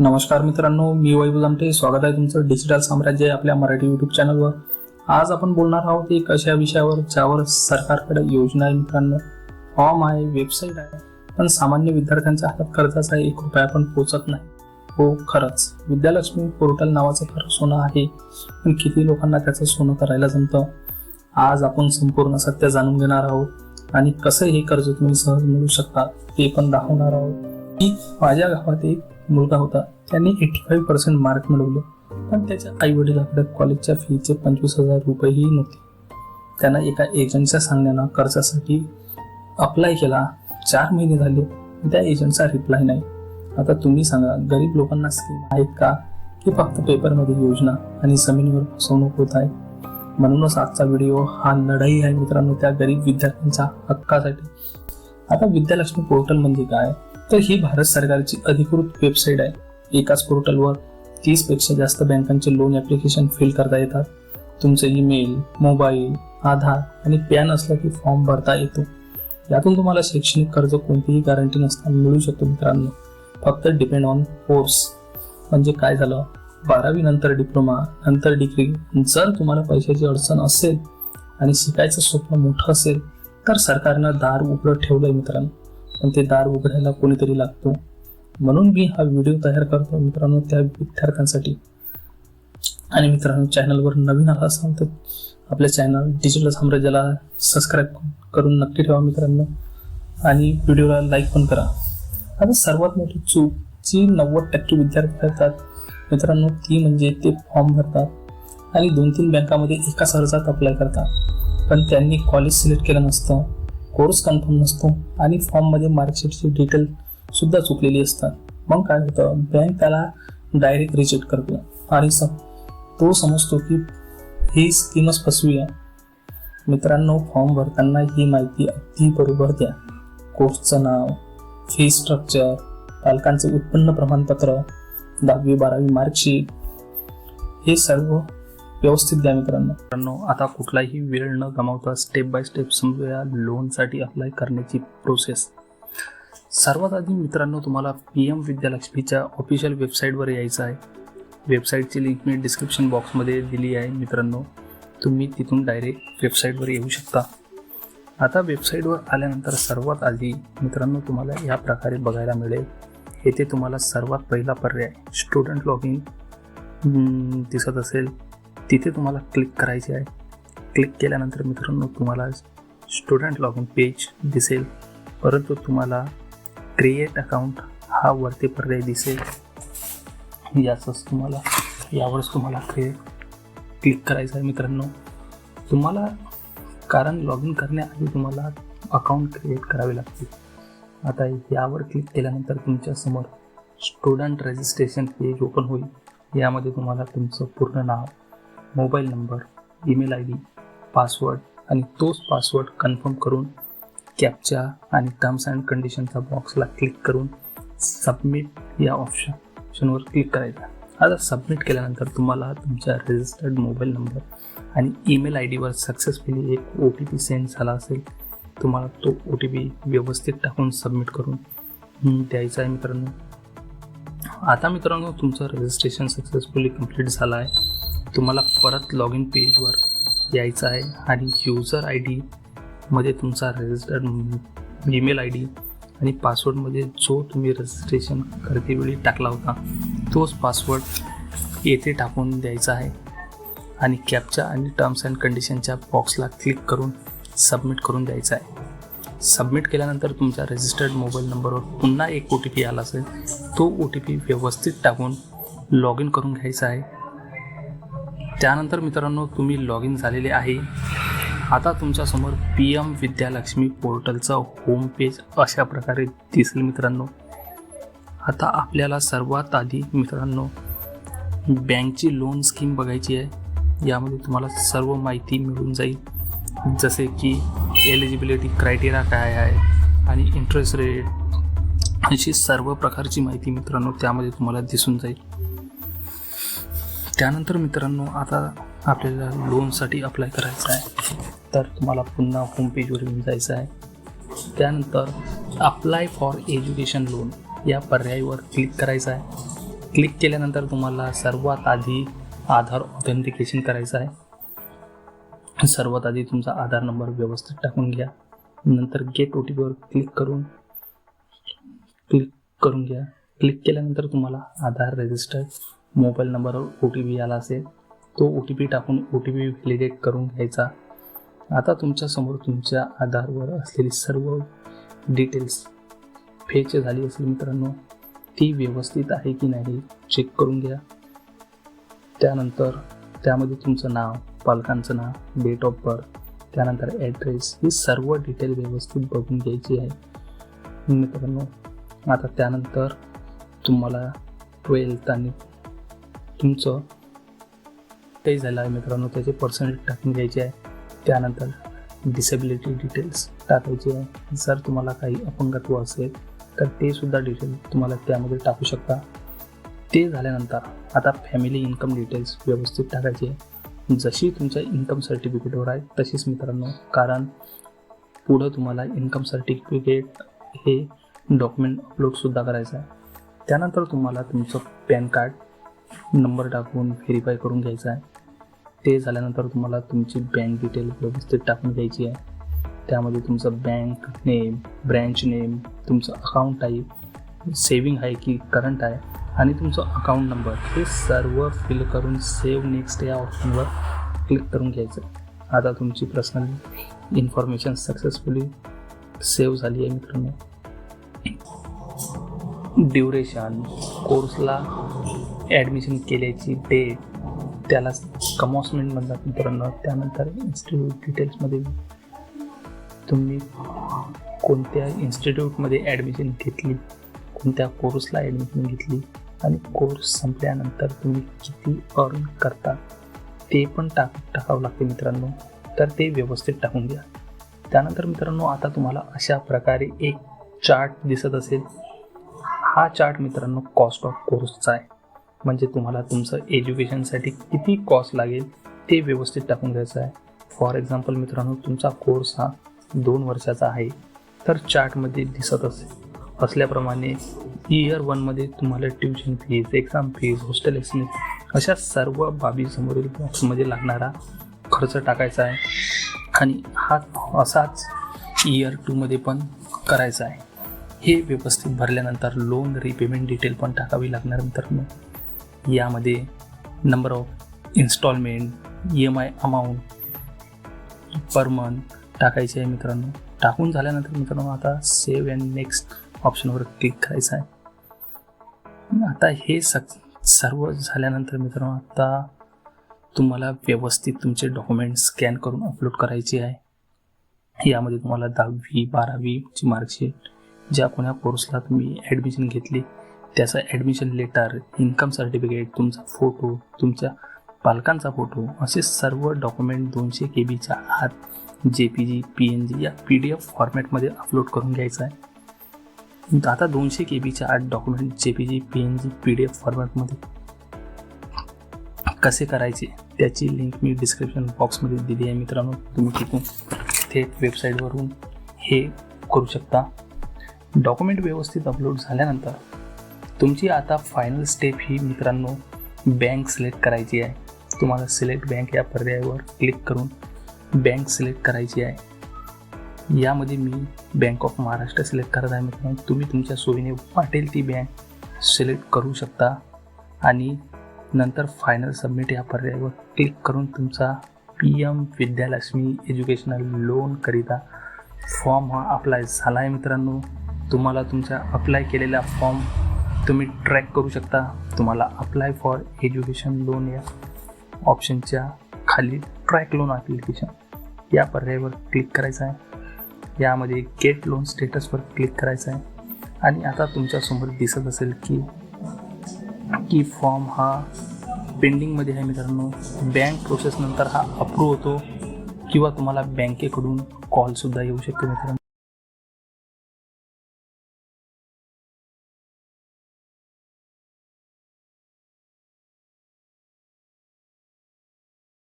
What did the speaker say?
नमस्कार मित्रांनो मी वैभव जामटे. स्वागत आहे तुमचं डिजिटल साम्राज्य आपल्या मराठी युट्यूब चॅनलवर आज आपण बोलणार आहोत एक अशा विषयावर ज्यावर सरकारकडे योजना आहे मित्रांनो. फॉर्म आहे वेबसाईट आहे पण सामान्य विद्यार्थ्यांच्या हातात कर्जाचा एक रुपया पण पोचत नाही. हो खरंच. विद्यालक्ष्मी पोर्टल नावाचं खरं सोनं आहे पण किती लोकांना त्याचं सोनं करायला जमतं? आज आपण संपूर्ण सत्य जाणून घेणार आहोत आणि कसं हे कर्ज तुम्ही सहज मिळू शकता ते पण दाखवणार आहोत. की माझ्या गावात एक मुलगा होता. त्यांनी एटी फाईव्ह पर्सेंट मार्क मिळवले. पण त्याच्या आई वडिलाकडे कॉलेजच्या फीचे पंचवीस हजार रुपयेही नव्हते. त्यांना एका एजंटच्या सांगण्यानं कर्जासाठी अप्लाय केला. चार महिने झाले. त्या एजंटचा रिप्लाय नाही. आता तुम्ही सांगा गरीब लोकांना स्कीम आहेत का? की फक्त पेपरमध्ये योजना आणि जमिनीवर फसवणूक होत आहे. म्हणूनच आजचा व्हिडिओ हा लढाई आहे मित्रांनो त्या गरीब विद्यार्थ्यांच्या हक्कासाठी. आता विद्यालक्ष्मी पोर्टल म्हणजे काय? तर ही भारत सरकारची अधिकृत वेबसाईट आहे. एकाच पोर्टलवर तीसपेक्षा जास्त बँकांचे लोन ॲप्लिकेशन फिल करता येतात. तुमचे ईमेल मोबाईल आधार आणि पॅन असला की फॉर्म भरता येतो. यातून तुम्हाला शैक्षणिक कर्ज कोणतीही गॅरंटी नसताना मिळू शकतो मित्रांनो. फक्त डिपेंड ऑन कोर्स म्हणजे काय झालं? बारावी नंतर डिप्लोमा नंतर डिग्री जर तुम्हाला पैशाची अडचण असेल आणि शिकायचं स्वप्न मोठं असेल तर सरकारनं दार उघडं ठेवलंय मित्रांनो. पण ते दार उघडायला कोणीतरी लागतो. म्हणून मी हा व्हिडिओ तयार करतो मित्रांनो त्या विद्यार्थ्यांसाठी. आणि मित्रांनो चॅनलवर नवीन आला असाल तर आपल्या चॅनल डिजिटल साम्राज्याला सबस्क्राईब करून नक्की ठेवा मित्रांनो. आणि व्हिडिओला लाईक पण करा. आता सर्वात मोठी चूक जी नव्वद टक्के विद्यार्थी करतात मित्रांनो ती म्हणजे ते फॉर्म भरतात आणि दोन तीन बँकामध्ये एकाच अर्जात अप्लाय करतात. पण त्यांनी कॉलेज सिलेक्ट केलं नसतं. कोर्स कन्फर्म नसतो आणि फॉर्ममध्ये मार्कशीटची डिटेल सुद्धा चुकलेली असतात. मग काय होतं? बँक त्याला डायरेक्ट रिजेक्ट करतो. आणि स तो समजतो की ही स्कीमच फसवी आहे. मित्रांनो फॉर्म भरताना ही माहिती अगदी बरोबर द्या. कोर्सचं नाव फी स्ट्रक्चर पालकांचे उत्पन्न प्रमाणपत्र दहावी बारावी मार्कशीट हे सर्व व्यवस्थित द्या मित्रांनो. मित्रांनो आता कुठलाही वेळ न गमावता स्टेप बाय स्टेप समजूया लोनसाठी अप्लाय करण्याची प्रोसेस सर्वात आधी मित्रांनो तुम्हाला पी एम विद्यालक्ष्मीच्या ऑफिशियल वेबसाईटवर यायचं आहे. वेबसाईटची लिंक मी डिस्क्रिप्शन बॉक्समध्ये दिली आहे मित्रांनो. तुम्ही तिथून डायरेक्ट वेबसाईटवर येऊ शकता. आता वेबसाईटवर आल्यानंतर सर्वात आधी मित्रांनो तुम्हाला या प्रकारे बघायला मिळेल. येथे तुम्हाला सर्वात पहिला पर्याय स्टुडंट लॉग इन दिसत असेल. तिथे तुम्हाला क्लिक करायचे आहे. क्लिक केल्यानंतर मित्रांनो तुम्हाला स्टुडंट लॉग इन पेज दिसेल. परंतु तुम्हाला क्रिएट अकाउंट हा वरती पर्याय दिसेल. याचंच तुम्हाला यावरच तुम्हाला क्रिएट क्लिक करायचं आहे मित्रांनो. तुम्हाला कारण लॉग इन करण्याआधी तुम्हाला अकाउंट क्रिएट करावे लागते आता यावर क्लिक केल्यानंतर तुमच्यासमोर स्टुडंट रजिस्ट्रेशन पेज ओपन होईल. यामध्ये तुम्हाला तुमचं पूर्ण नाव mobile number email I D password आणि तोच पासवर्ड कन्फर्म करून कॅपच्या आणि टर्म्स अँड कंडिशनचा बॉक्सला क्लिक करून सबमिट या ऑप्शनवर क्लिक करायचा. आता सबमिट केल्यानंतर तुम्हाला तुमच्या रजिस्टर्ड मोबाईल नंबर आणि ईमेल आय डीवर सक्सेसफुली एक ओ टी पी सेंड झाला असेल तुम्हाला तो ओ टी पी व्यवस्थित टाकून सबमिट करून द्यायचा आहे मित्रांनो. आता मित्रांनो तुमचं रजिस्ट्रेशन सक्सेसफुली कंप्लीट झालं आहे. तुम्हाला परत लॉग इन पेजवर यायचं आहे आणि युजर आय डीमध्ये तुमचा रजिस्टर्ड ईमेल आय डी आणि पासवर्डमध्ये जो तुम्ही रजिस्ट्रेशन करतेवेळी टाकला होता तोच पासवर्ड येथे टाकून द्यायचा आहे. आणि कॅपच्या आणि टर्म्स अँड कंडिशनच्या बॉक्सला क्लिक करून सबमिट करून द्यायचा आहे. सबमिट केल्यानंतर तुमच्या रजिस्टर्ड मोबाईल नंबरवर पुन्हा एक ओ टी पी आला असेल तो ओ टी पी व्यवस्थित टाकून लॉग इन करून घ्यायचा आहे. त्यानंतर मित्रांनो तुम्ही लॉग इन झालेले आहे. आता तुमच्यासमोर पी एम विद्यालक्ष्मी पोर्टलचं होम पेज अशा प्रकारे दिसेल मित्रांनो. आता आपल्याला सर्वात आधी मित्रांनो बँकची लोन स्कीम बघायची आहे. यामध्ये तुम्हाला सर्व माहिती मिळून जाईल. जसे की एलिजिबिलिटी क्रायटेरिया काय आहे आणि इंटरेस्ट रेट अशी सर्व प्रकारची माहिती मित्रांनो त्यामध्ये तुम्हाला दिसून जाईल. त्यानंतर मित्रांनो आता आपल्याला लोनसाठी अप्लाय करायचं आहे. तर तुम्हाला पुन्हा होम पेजवर येऊन जायचं आहे. त्यानंतर अप्लाय फॉर एज्युकेशन लोन या पर्यायावर क्लिक करायचं आहे. क्लिक केल्यानंतर तुम्हाला सर्वात आधी आधार ऑथेंटिकेशन करायचं आहे. सर्वात आधी तुमचा आधार नंबर व्यवस्थित टाकून घ्या. नंतर गेट ओ टी पीवर क्लिक करून क्लिक करून घ्या. क्लिक केल्यानंतर तुम्हाला आधार रजिस्टर मोबाईल नंबरवर ओ टी पी आला असेल तो ओ टी पी टाकून ओ टी पी व्हॅलिडेट करून घ्यायचा. आता तुमच्यासमोर तुमच्या आधारवर असलेली सर्व डिटेल्स फेच झाली असेल मित्रांनो ती व्यवस्थित आहे की नाही चेक करून घ्या. त्यानंतर त्यामध्ये तुमचं नाव पालकांचं नाव डेट ऑफ बर्थ त्यानंतर ॲड्रेस ही सर्व डिटेल व्यवस्थित बघून घ्यायची आहे. मित्रांनो आता त्यानंतर तुम्हाला ट्वेल्थ आणि तुमचं ते झालं आहे मित्रांनो त्याचे पर्सेंटेज टाकून घ्यायचे आहे. त्यानंतर डिसेबिलिटी डिटेल्स टाकायचे आहे. जर तुम्हाला काही अपंगत्व असेल तर ते सुद्धा डिटेल तुम्हाला त्यामध्ये टाकू शकता. ते झाल्यानंतर आता फॅमिली इन्कम डिटेल्स व्यवस्थित टाकायचे आहे. जशी तुमच्या इन्कम सर्टिफिकेटवर आहे तशीच मित्रांनो कारण पुढं तुम्हाला इन्कम सर्टिफिकेट हे डॉक्युमेंट अपलोडसुद्धा करायचं आहे. त्यानंतर तुम्हाला तुमचं पॅन कार्ड नंबर टाकून व्हेरीफाय करून घ्यायचा आहे. ते झाल्यानंतर तुम्हाला तुमची बँक डिटेल व्यवस्थित टाकून घ्यायची आहे. त्यामध्ये तुमचं बँक नेम ब्रँच नेम तुमचं अकाउंट टाईप सेविंग आहे की करंट आहे आणि तुमचं अकाउंट नंबर हे सर्व फिल करून सेव्ह नेक्स्ट या ऑप्शनवर क्लिक करून घ्यायचं आता तुमची पर्सनल इन्फॉर्मेशन सक्सेसफुली सेव्ह झाली आहे मित्रांनो. ड्युरेशन कोर्सला ॲडमिशन केल्याची डेट त्याला कमॉसमेंट म्हणतात मित्रांनो त्यानंतर इन्स्टिट्यूट डिटेल्समध्ये तुम्ही कोणत्या इन्स्टिट्यूटमध्ये ॲडमिशन घेतली कोणत्या कोर्सला ॲडमिशन घेतली आणि कोर्स संपल्यानंतर तुम्ही किती अर्न करता ते पण टाक टाकावं लागते मित्रांनो. तर ते व्यवस्थित टाकून घ्या त्यानंतर मित्रांनो आता तुम्हाला अशा प्रकारे एक चार्ट दिसत असेल. हा चार्ट मित्रांनो कॉस्ट ऑफ कोर्सचा आहे. म्हणजे तुम्हाला तुमचं एज्युकेशनसाठी किती कॉस्ट लागेल ते व्यवस्थित टाकून घ्यायचं आहे. फॉर एक्झाम्पल मित्रांनो तुमचा कोर्स हा दोन वर्षाचा आहे तर चार्टमध्ये दिसत असेल असल्याप्रमाणे इयर वनमध्ये तुम्हाला tuition fees exam fees hostel expenses अशा सर्व बाबी समोरील बॉक्समध्ये लागणारा खर्च टाकायचा आहे. आणि हा असाच इयर टूमध्ये पण करायचा आहे. हे व्यवस्थित भरल्यानंतर लोन रिपेमेंट डिटेल पण टाकावी लागणार मित्रांनो. यामध्ये number of instalment E M I amount per month टाकायचे आहे मित्रांनो. टाकून झाल्यानंतर मित्रांनो आता सेव्ह अँड नेक्स्ट ऑप्शनवर क्लिक करायचं आहे. आता हे सक सर्व झाल्यानंतर मित्रांनो आता तुम्हाला व्यवस्थित तुमचे डॉक्युमेंट स्कॅन करून अपलोड करायचे आहे. यामध्ये तुम्हाला दहावी बारावीची मार्कशीट ज्या कोण्या कोर्सला तुम्ही ॲडमिशन घेतली त्याचं ॲडमिशन लेटर इन्कम सर्टिफिकेट तुमचा फोटो तुमच्या पालकांचा फोटो असे सर्व डॉक्युमेंट दोनशे के बीच्या आत J P G P N G या पी डी एफ फॉर्मॅटमध्ये अपलोड करून घ्यायचं आहे. आता दोनशे के बीच्या आठ document J P G P N G P D F फॉर्मॅटमध्ये कसे करायचे त्याची लिंक मी डिस्क्रिप्शन बॉक्समध्ये दिली आहे मित्रांनो. तुम्ही तिथून थेट वेबसाईटवरून हे करू शकता. डॉक्युमेंट व्यवस्थित अपलोड झाल्यानंतर तुमची आता फायनल स्टेप ही मित्रांनो बँक सिलेक्ट करायची आहे. तुम्हाला सिलेक्ट बँक या पर्यायावर क्लिक करून बँक सिलेक्ट करायची आहे. यामध्ये मी बँक ऑफ महाराष्ट्र सिलेक्ट करत आहे मित्रांनो. तुम्ही तुमच्या सोयीने वाटेल ती बँक सिलेक्ट करू शकता. आणि नंतर फायनल सबमिट या पर्यायावर क्लिक करून तुमचा पी एम विद्यालक्ष्मी एज्युकेशनल लोनकरिता फॉर्म हा अप्लाय झाला आहे मित्रांनो. तुम्हाला तुमच्या अप्लाय केलेला फॉर्म तुम्ही ट्रॅक करू शकता. तुम्हाला अप्लाय फॉर एज्युकेशन लोन या ऑप्शनच्या खाली ट्रॅक लोन ॲप्लिकेशन या पर्यायावर क्लिक करायचं आहे. यामध्ये गेट लोन स्टेटसवर क्लिक करायचं आहे. आणि आता तुमच्यासमोर दिसत असेल की की फॉर्म हा पेंडिंगमध्ये आहे मित्रांनो. बँक प्रोसेसनंतर हा अप्रूव्ह होतो. किंवा तुम्हाला बँकेकडून कॉलसुद्धा येऊ शकतो मित्रांनो.